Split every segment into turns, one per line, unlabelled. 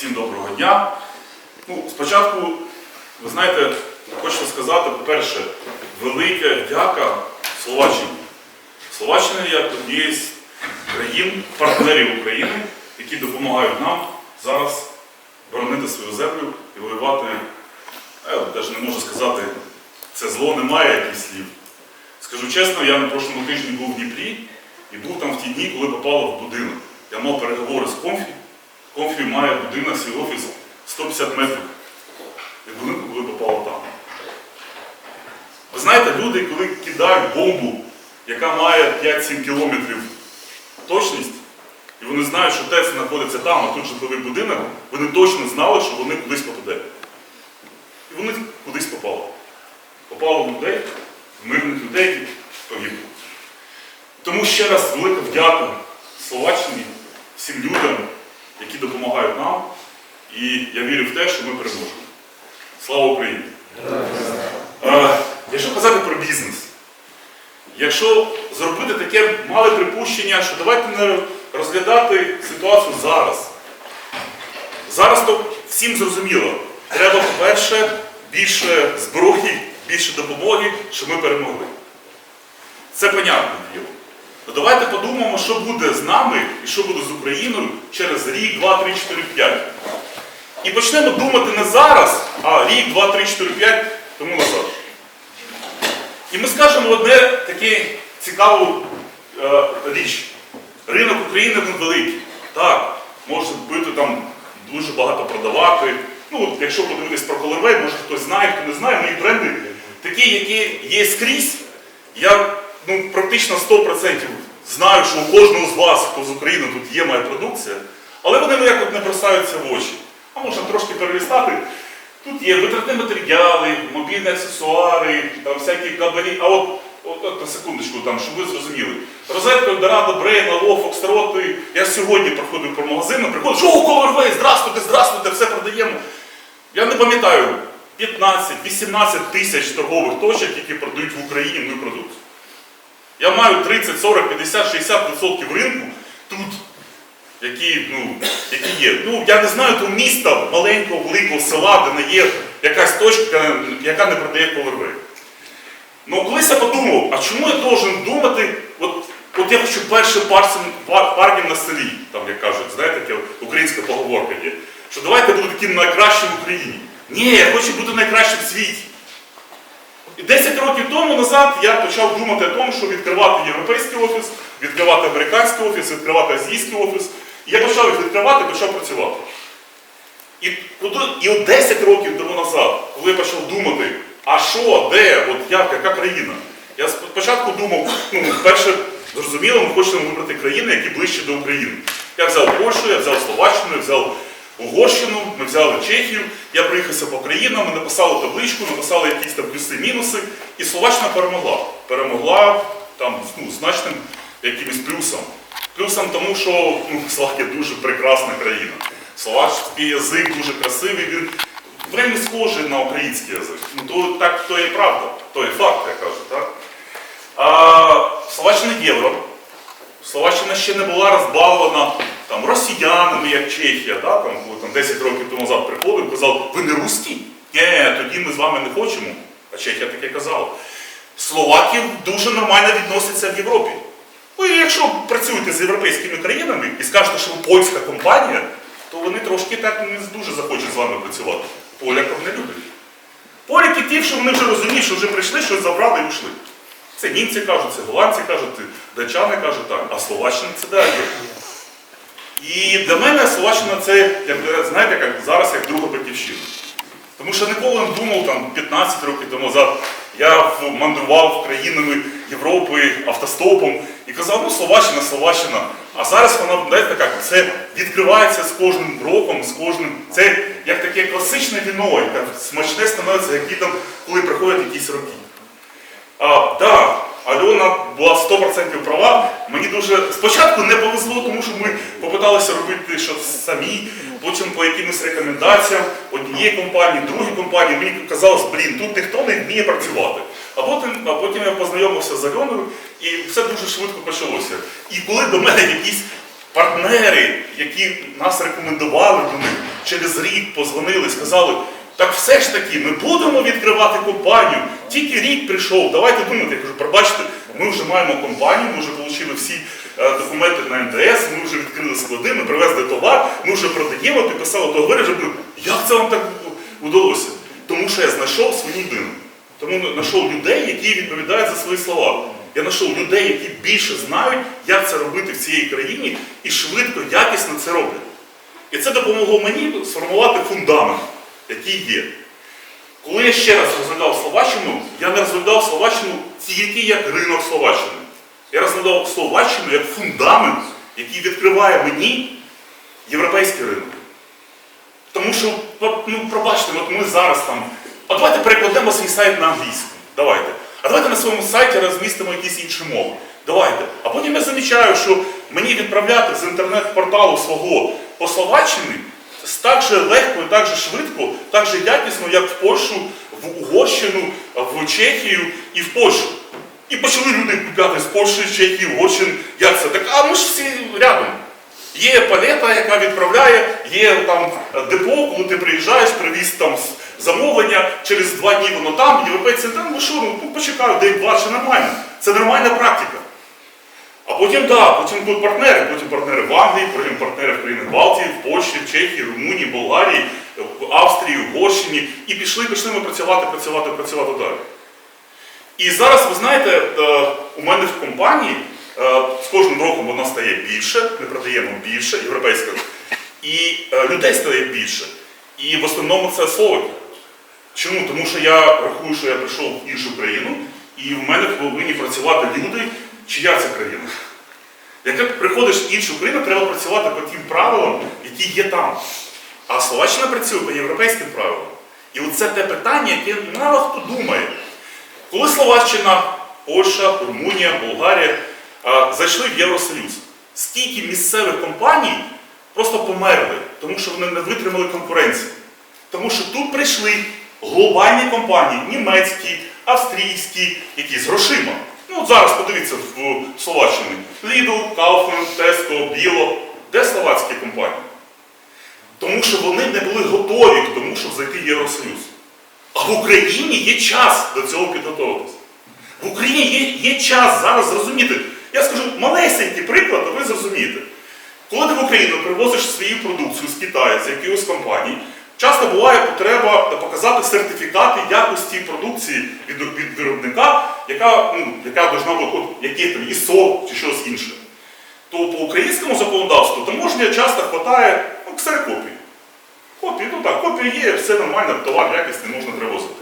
Всім доброго дня. Ну, спочатку, ви знаєте, хочу сказати, по-перше, велика дяка Словаччині. Словаччина є однією з країн, партнерів України, які допомагають нам зараз боронити свою землю і воювати. Я навіть не можу сказати, це зло не має якихось слів. Скажу чесно, я на прошлому тижні був в Дніпрі і був там в ті дні, коли попало в будинок. Я мав переговори з Комфі. Комфі має будинок, свій офіс 150 метрів від будинку, коли попало там. Ви знаєте, люди, коли кидають бомбу, яка має 5-7 кілометрів точність, і вони знають, що ТЕЦ знаходиться там, а тут житловий будинок, вони точно знали, що вони кудись попадуть. І вони кудись попали. Попало в людей, мирних людей, які погибли. Тому ще раз велика вдяка Словаччині, всім людям, які допомагають нам. І я вірю в те, що ми переможемо. Слава Україні! Е, якщо казати про бізнес, якщо зробити таке мале припущення, що давайте не розглядати ситуацію зараз. Зараз то всім зрозуміло. Треба, по-перше, більше зброї, більше допомоги, щоб ми перемогли. Це понятне діло. Ну давайте подумаємо, що буде з нами і що буде з Україною через рік, два, три, чотири, п'ять. І почнемо думати не зараз, а рік, два, три, чотири, п'ять тому назад. І ми скажемо одне таке цікаву е, річ. Ринок України він великий. Так, може бути там дуже багато продавати. Ну, от якщо подивитись про Колорвей, може хтось знає, хто не знає, мої бренди такі, які є скрізь. Я ну, практично 100% знаю, що у кожного з вас, хто з України тут є моя продукція, але вони ніяк от не бросаються в очі. А можна трошки перелістати. Тут є витратні матеріали, мобільні аксесуари, там всякі кабелі. А от, от, от на секундочку, там, щоб ви зрозуміли. Розетка, Дорадо, Брейн, Алло, Фокстрот. Я сьогодні проходив по магазину, приходжу, що Колорвей, здравствуйте, здравствуйте, все продаємо. Я не пам'ятаю, 15-18 тисяч торгових точок, які продають в Україні мою продукцію. Я маю 30, 40, 50, 60% ринку тут, які, ну, які є. Ну, я не знаю того міста, маленького, великого села, де не є якась точка, яка не продає поверви. Ну, колись я подумав, а чому я должен думати, от, от я хочу першим парнем на селі, там, як кажуть, знаєте, така українська поговорка є, що давайте буду таким найкращим в Україні. Ні, я хочу бути найкращим в світі. І 10 років тому назад я почав думати о тому, що відкривати європейський офіс, відкривати американський офіс, відкривати азійський офіс. І я почав їх відкривати, почав працювати. І, і от 10 років тому назад, коли я почав думати, а що, де, от як, яка країна, я спочатку думав, ну, перше, зрозуміло, ми хочемо вибрати країни, які ближче до України. Я взяв Польщу, я взяв Словаччину, я взяв Угорщину, ми взяли Чехію, я проїхався по країнам, ми написали табличку, написали якісь там плюси-мінуси, і Словаччина перемогла. Перемогла там ну, значним якимось плюсом. Плюсом тому, що ну, Словакія дуже прекрасна країна. Словацький язик дуже красивий, він вельми схожий на український язик. Ну, то, так, то і правда, то і факт, я кажу. Так? А, Словаччина євро. Словаччина ще не була розбавлена там, росіянами, як Чехія, да? там, коли там, 10 років тому назад приходив і казав, ви не русські? Ні, тоді ми з вами не хочемо. А Чехія таке казала. Словаків дуже нормально відносяться в Європі. Ви, якщо працюєте з європейськими країнами і скажете, що ви польська компанія, то вони трошки так не дуже захочуть з вами працювати. Поляків не люблять. Поляки ті, що вони вже розуміють, що вже прийшли, щось забрали і йшли. Це німці кажуть, це голландці кажуть, датчани кажуть так, а Словаччина це далі. І для мене Словаччина це, як, знаєте, як зараз як друга батьківщина. Тому що ніколи не думав там 15 років тому назад. Я мандрував країнами Європи автостопом і казав, ну Словаччина, Словаччина. А зараз вона, знаєте, як, це відкривається з кожним роком, з кожним. Це як таке класичне віно, яке смачне становиться, які там, коли приходять якісь роки. А, да, Альона була 100% права. Мені дуже спочатку не повезло, тому що ми попиталися робити щось самі, потім по якимось рекомендаціям однієї компанії, другої компанії. Мені казалось, блін, тут ніхто не вміє працювати. А потім, а потім я познайомився з Альоною і все дуже швидко почалося. І коли до мене якісь партнери, які нас рекомендували до них, через рік позвонили, сказали, так все ж таки, ми будемо відкривати компанію. Тільки рік прийшов, давайте думати. Я кажу, пробачте, ми вже маємо компанію, ми вже отримали всі е, документи на НДС, ми вже відкрили склади, ми привезли товар, ми вже продаємо, підписали договори, вже кажу, як це вам так вдалося? Тому що я знайшов свою людину. Тому знайшов людей, які відповідають за свої слова. Я знайшов людей, які більше знають, як це робити в цій країні, і швидко, якісно це роблять. І це допомогло мені сформувати фундамент, який є. Коли я ще раз розглядав Словаччину, я не розглядав Словаччину тільки як ринок Словаччини. Я розглядав Словаччину як фундамент, який відкриває мені європейський ринок. Тому що, ну, пробачте, от ми зараз там. А давайте перекладемо свій сайт на англійську. Давайте. А давайте на своєму сайті розмістимо якісь інші мови. Давайте. А потім я замічаю, що мені відправляти з інтернет-порталу свого по Словаччині так же легко так же швидко, так же якісно, як в Польщу, в Угорщину, в Чехію і в Польщу. І почали люди купляти з Польщі, Чехії, Угорщини. Як це? Так, а ми ж всі рядом. Є палета, яка відправляє, є там депо, коли ти приїжджаєш, привіз там замовлення, через два дні воно там, європейці там, ну що, ну почекаю, день-два, ще нормально. Це нормальна практика. А потім да, потім будуть партнери, потім партнери в Англії, потім партнери в країнах Балтії, в Польщі, в Чехії, Румунії, Болгарії, в Австрії, Угорщині. І пішли, пішли ми працювати, працювати, працювати далі. І зараз, ви знаєте, е, у мене в компанії е, з кожним роком вона стає більше, ми продаємо більше, європейська, і е, людей стає більше. І в основному це словики. Чому? Тому що я рахую, що я прийшов в іншу країну, і в мене повинні працювати люди, чия це країна. Якщо приходиш в іншу країну, треба працювати по тим правилам, які є там. А Словаччина працює по європейським правилам. І оце те питання, яке мало хто думає. Коли Словаччина, Польща, Румунія, Болгарія а, зайшли в Євросоюз, скільки місцевих компаній просто померли, тому що вони не витримали конкуренції. Тому що тут прийшли глобальні компанії, німецькі, австрійські, які з грошима. Ну, зараз подивіться в Словаччині. Lidl, Kaufland, Tesco, Біло. Де словацькі компанії? Тому що вони не були готові к тому, щоб зайти в Євросоюз. А в Україні є час до цього підготуватися. В Україні є, є час зараз зрозуміти. Я скажу малесенький приклад, а ви зрозумієте. Коли ти в Україну привозиш свою продукцію з Китаю, з якоїсь компанії, часто буває потреба показати сертифікати якості продукції від, від виробника, яка, ну, яка должна бути, який там ІСО чи щось інше. То по українському законодавству таможня часто вистачає ну, ксерокопій. Копії, ну так, копії є, все нормально, товар якісний можна привозити.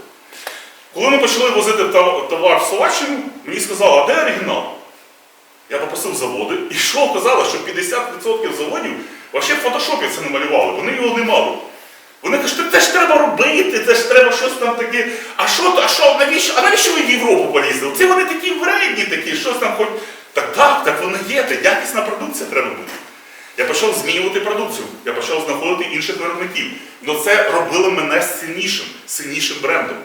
Коли ми почали возити товар в Словаччину, мені сказали, а де оригінал? Я попросив заводи, і що оказалось, що 50% заводів взагалі в фотошопі це намалювали, вони його не мали. Вони кажуть, «Так це ж треба робити, це ж треба щось там таке. А що, а що, навіщо, а навіщо ви в Європу полізли? Це вони такі вредні такі, щось там хоч. Так так, так вони є, так якісна продукція треба бути. Я почав змінювати продукцію, я почав знаходити інших виробників. Але це робило мене сильнішим, сильнішим брендом.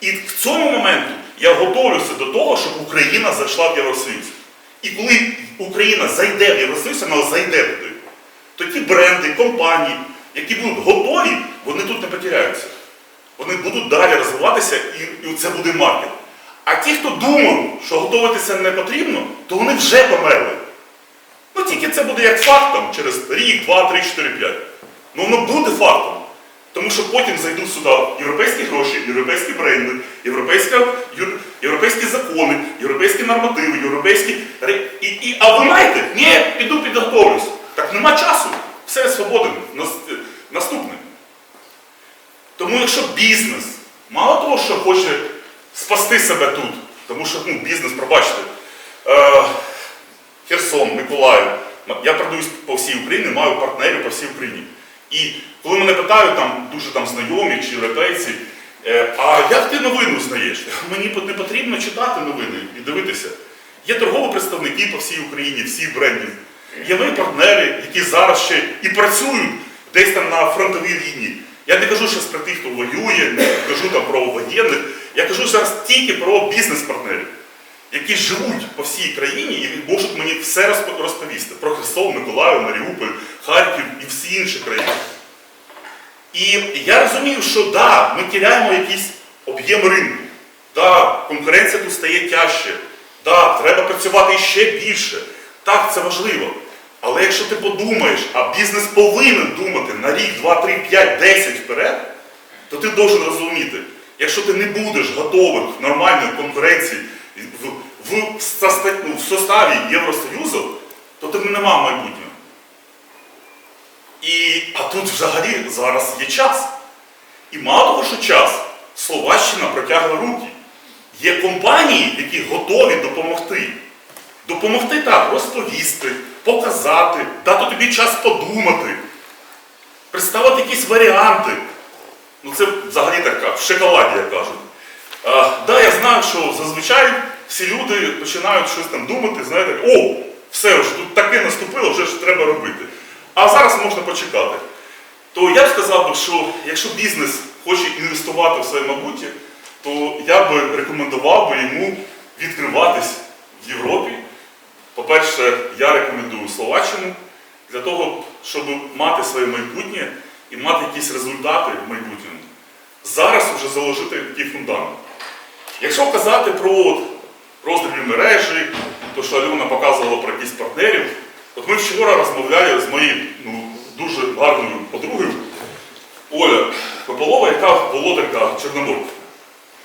І в цьому моменту я готовлюся до того, щоб Україна зайшла в Євросоюз. І коли Україна зайде в Євросоюз, вона зайде туди, то ті бренди, компанії, які будуть готові, вони тут не потеряються. Вони будуть далі розвиватися і, і це буде маркет. А ті, хто думав, що готуватися не потрібно, то вони вже померли. Ну тільки це буде як фактом через рік, два, три, чотири, п'ять. Ну воно буде фактом. Тому що потім зайдуть сюди європейські гроші, європейські бренди, європейська, європейські закони, європейські нормативи, європейські. І, і, а ви знаєте, ні, піду підготовлюсь. Так нема часу. Все свободен. Нас- Наступне. Тому якщо бізнес, мало того, що хоче спасти себе тут, тому що ну, бізнес, пробачте, е, Херсон, Миколаїв, я продаюсь по всій Україні, маю партнерів по всій Україні. І коли мене питають там дуже там знайомі чи європейці, е, а як ти новину знаєш? Мені не потрібно читати новини і дивитися. Є торгові представники по всій Україні, всіх брендів. Є мої партнери, які зараз ще і працюють десь там на фронтовій лінії. Я не кажу зараз про тих, хто воює, не кажу там про воєнних. Я кажу зараз тільки про бізнес-партнерів, які живуть по всій країні і можуть мені все розповісти про Херсон, Миколаїв, Маріуполь, Харків і всі інші країни. І я розумію, що да, ми тіряємо якийсь об'єм ринку. Да, конкуренція тут стає тяжче. Да, треба працювати ще більше. Так, це важливо. Але якщо ти подумаєш, а бізнес повинен думати на рік, 2, 3, 5, 10 вперед, то ти должен розуміти, якщо ти не будеш готовий в нормальної конкуренції в, в, соста- ну, в составі Євросоюзу, то ти не мав майбутнього. І, а тут взагалі зараз є час. І мало того, що час, Словаччина протягла руки. Є компанії, які готові допомогти. Допомогти так, розповісти, показати, дати тобі час подумати, представити якісь варіанти. Ну це взагалі така, в шоколаді, як кажуть. А, да, я знаю, що зазвичай всі люди починають щось там думати, знаєте, о, все вже тут таке наступило, вже ж треба робити. А зараз можна почекати. То я б сказав би, що якщо бізнес хоче інвестувати в своє майбутнє, то я би рекомендував би йому відкриватись в Європі. По-перше, я рекомендую Словаччину для того, щоб мати своє майбутнє і мати якісь результати в майбутньому. Зараз вже заложити такий фундамент. Якщо казати про роздрібні мережі, то що Альона показувала про якісь партнерів, от ми вчора розмовляли з моєю ну, дуже гарною подругою Оля Копилова, яка володарка Чорноморки.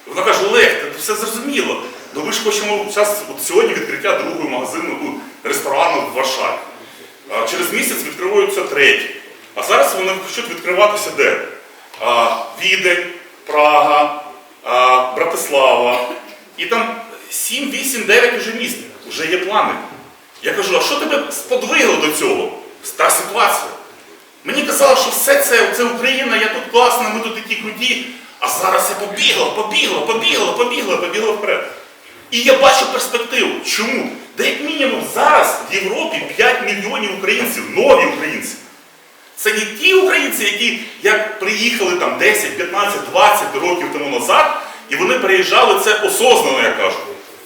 Вона каже, Олег, це все зрозуміло. Ну ви ж хочемо зараз, от сьогодні відкриття другого магазину, ну, ресторану в Варшаві. Через місяць відкриваються третій. А зараз вони хочуть відкриватися де? Відень, Прага, Братислава. І там 7, 8, 9 вже міст. Вже є плани. Я кажу, а що тебе сподвигло до цього? Та ситуація. Мені казали, що все це, це Україна, я тут класна, ми тут такі круті. А зараз я побігла, побігла, побігла, побігла, побігла вперед. І я бачу перспективу. Чому? Да як мінімум зараз в Європі 5 мільйонів українців, нові українці. Це не ті українці, які як приїхали там 10, 15, 20 років тому назад, і вони приїжджали це осознано, я кажу.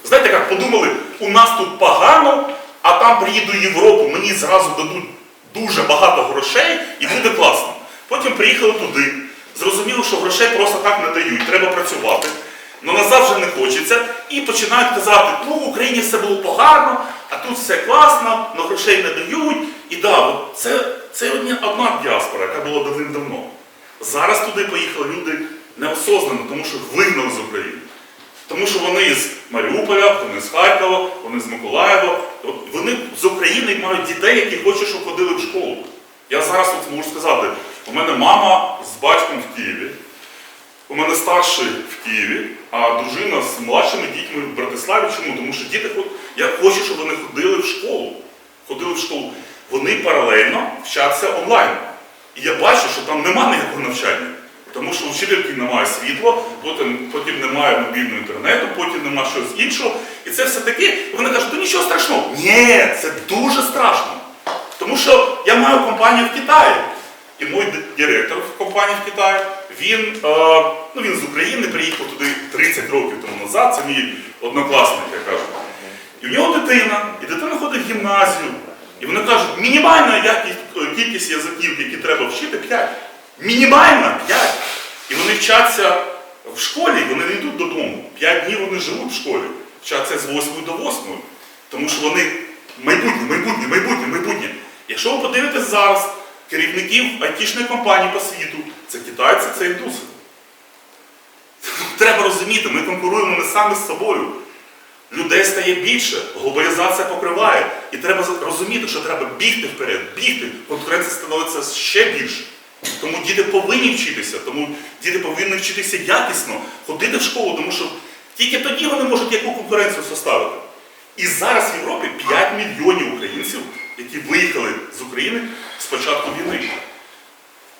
Знаєте, як подумали, у нас тут погано, а там приїду Європу, мені зразу дадуть дуже багато грошей і буде класно. Потім приїхали туди, зрозуміли, що грошей просто так не дають, треба працювати. Ну назад вже не хочеться і починають казати, ну в Україні все було погано, а тут все класно, але грошей не дають. І да, це, це одна, діаспора, яка була давним-давно. Зараз туди поїхали люди неосознано, тому що вигнали з України. Тому що вони з Маріуполя, вони з Харкова, вони з Миколаєва. Вони з України мають дітей, які хочуть, щоб ходили в школу. Я зараз от можу сказати, у мене мама з батьком в Києві, у мене старший в Києві, а дружина з младшими дітьми в Братиславі. Чому? Тому що діти я хочу, щоб вони ходили в школу. Ходили в школу. Вони паралельно вчаться онлайн. І я бачу, що там нема ніякого навчання. Тому що вчительки немає світла, потім, потім немає мобільного інтернету, потім немає щось іншого. І це все таке. І вони кажуть, то нічого страшного. Ні, це дуже страшно. Тому що я маю компанію в Китаї. І мій директор в компанії в Китаї, він, е, ну, він з України приїхав туди 30 років тому назад, це мій однокласник, я кажу. І в нього дитина, і дитина ходить в гімназію. І вони кажуть, мінімальна якість, кількість язиків, які треба вчити, 5. Мінімальна 5. І вони вчаться в школі, вони не йдуть додому. 5 днів вони живуть в школі, вчаться з 8 до 8. Тому що вони майбутнє, майбутнє, майбутнє, майбутнє. Якщо ви подивитесь зараз керівників айтішної компанії по світу, це китайці, це індуси. Треба розуміти, ми конкуруємо не саме з собою. Людей стає більше, глобалізація покриває. І треба розуміти, що треба бігти вперед, бігти. Конкуренція становиться ще більше. Тому діти повинні вчитися, тому діти повинні вчитися якісно, ходити в школу, тому що тільки тоді вони можуть яку конкуренцію составити. І зараз в Європі 5 мільйонів українців, які виїхали з України з початку війни.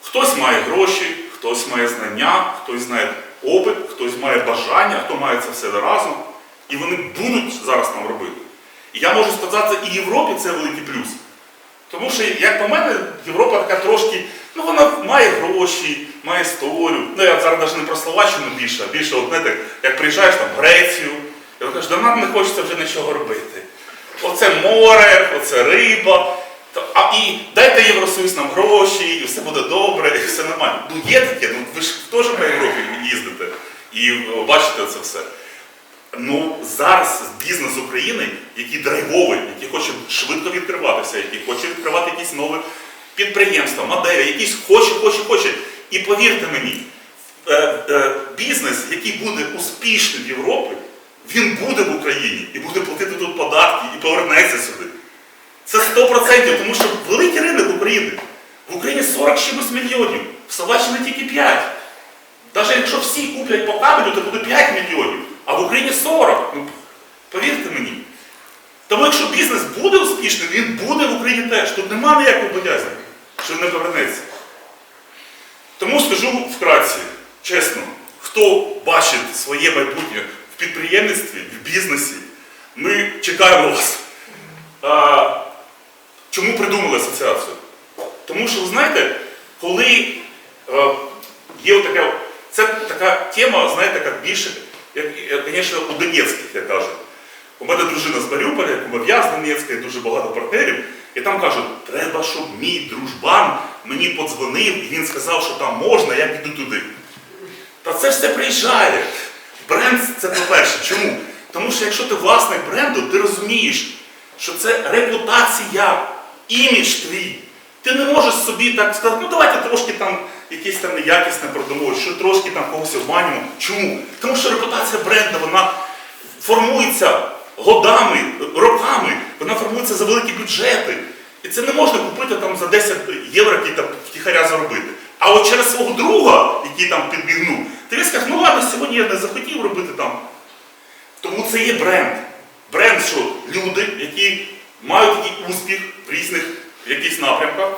Хтось має гроші, хтось має знання, хтось знає опит, хтось має бажання, хто має це все разом. І вони будуть зараз там робити. І я можу сказати, і Європі це великий плюс. Тому що, як по мене, Європа така трошки, ну вона має гроші, має історію. Ну я зараз навіть не про Словаччину більше, а більше, от, знаєте, як приїжджаєш там в Грецію, і ти кажеш, да нам не хочеться вже нічого робити. Оце море, оце риба. А і дайте Євросоюз нам гроші, і все буде добре, і все нормально. Ну є таке, ну ви ж теж по Європі їздите і бачите це все. Ну зараз бізнес України, який драйвовий, який хоче швидко відкриватися, який хоче відкривати якісь нові підприємства, моделі, якісь хоче, хоче, хоче. І повірте мені, е, е, бізнес, який буде успішним в Європі, він буде в Україні і буде платити тут податки і повернеться сюди. Це 100%, тому що великий ринок України. В Україні 40 з чимось мільйонів, в Словаччині тільки 5. Навіть якщо всі куплять по кабелю, то буде 5 мільйонів, а в Україні 40. Ну, повірте мені. Тому якщо бізнес буде успішним, він буде в Україні теж. Тут немає ніякої боязні, що не повернеться. Тому скажу вкратце, чесно, хто бачить своє майбутнє в підприємництві, в бізнесі, ми чекаємо вас. Чому придумали асоціацію? Тому що, ви знаєте, коли е, є така, це така тема, знаєте, як більше, як, звісно, у Донецьких, як кажуть. У мене дружина з Маріуполя, кумов'я з Донецька, і дуже багато партнерів. І там кажуть, треба, щоб мій дружбан мені подзвонив, і він сказав, що там можна, я піду туди. Та це все приїжджає. Бренд це по-перше. Чому? Тому що якщо ти власник бренду, ти розумієш, що це репутація, імідж твій. Ти не можеш собі так сказати, ну давайте трошки там якісь там неякісне продамо, що трошки там когось обманюємо. Чому? Тому що репутація бренду, вона формується годами, роками, вона формується за великі бюджети. І це не можна купити там за 10 євро, які там втіхаря заробити. А от через свого друга, який там підбігнув, ти він скаже, ну ладно, сьогодні я не захотів робити там. Тому це є бренд. Бренд, що люди, які мають такий успіх в різних якихось напрямках,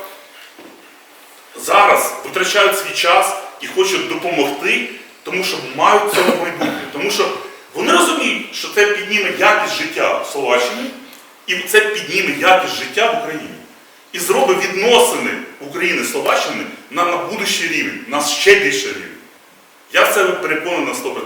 зараз витрачають свій час і хочуть допомогти, тому що мають в цьому майбутнє. Тому що вони розуміють, що це підніме якість життя в Словаччині, і це підніме якість життя в Україні. І зробить відносини України з Словаччини на, на будущий рівень, на ще більший рівень. Я в це переконаний на 100%.